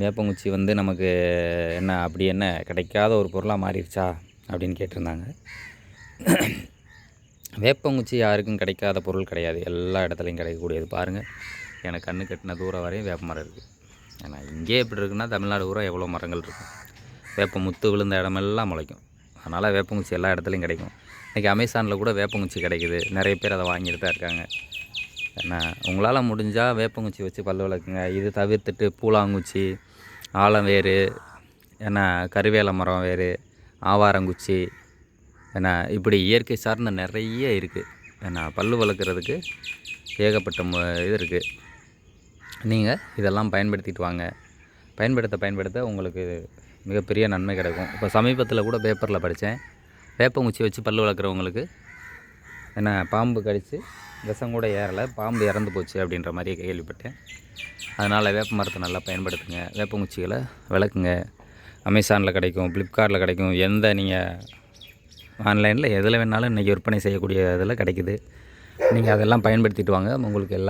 வேப்பங்குச்சி வந்து நமக்கு என்ன அப்படி என்ன கிடைக்காத ஒரு பொருளாக மாறிடுச்சா அப்படின்னு கேட்டிருந்தாங்க. வேப்பங்குச்சி யாருக்கும் கிடைக்காத பொருள் கிடையாது. எல்லா இடத்துலையும் கிடைக்கக்கூடியது பாருங்கள் எனக்கு கண்ணு கட்டின தூரம் வரையும் வேப்ப மரம் இருக்குது ஏன்னா இங்கே எப்படி இருக்குன்னா தமிழ்நாடு பூரா எவ்வளோ மரங்கள் இருக்கும். வேப்ப முத்து விழுந்த இடமெல்லாம் முளைக்கும். அதனால் வேப்பங்குச்சி எல்லா இடத்துலையும் கிடைக்கும். இன்றைக்கி அமேசானில் கூட வேப்பங்குச்சி கிடைக்குது. நிறைய பேர் அதை வாங்கிட்டு தான் இருக்காங்க. என்ன? உங்களால் முடிஞ்சால் வேப்பங்குச்சி வச்சு பல்லு விளக்குங்க இது தவிர்த்துட்டு பூலாங்குச்சி ஆலவேரு என்ன கருவேல மரம் வேறு ஆவாரங்குச்சி என்ன இப்படி இயற்கை சார்ந்த நிறைய இருக்குது என்ன பல்லு வளர்க்குறதுக்கு ஏகப்பட்ட மு இது இருக்குது நீங்கள் இதெல்லாம் பயன்படுத்திட்டு வாங்க. பயன்படுத்த பயன்படுத்த உங்களுக்கு மிகப்பெரிய நன்மை கிடைக்கும். இப்போ சமீபத்தில் கூட பேப்பரில் படித்தேன் வேப்பங்குச்சி வச்சு பல்லு வளர்க்குறவங்களுக்கு என்ன பாம்பு கடித்து விஷம் கூட ஏறலை பாம்பு இறந்து போச்சு அப்படின்ற மாதிரி கேள்விப்பட்டேன். அதனால் வேப்ப மரத்தை நல்லா பயன்படுத்துங்க. வேப்பங்குச்சிகளை விளக்குங்க. அமேசானில் கிடைக்கும் ஃப்ளிப்கார்ட்டில் கிடைக்கும் எந்த நீங்கள் ஆன்லைனில் எதில் வேணாலும் இன்றைக்கி விற்பனை செய்யக்கூடிய இதில் கிடைக்குது. நீங்கள் அதெல்லாம் பயன்படுத்திட்டு வாங்க. உங்களுக்கு எல்லாம்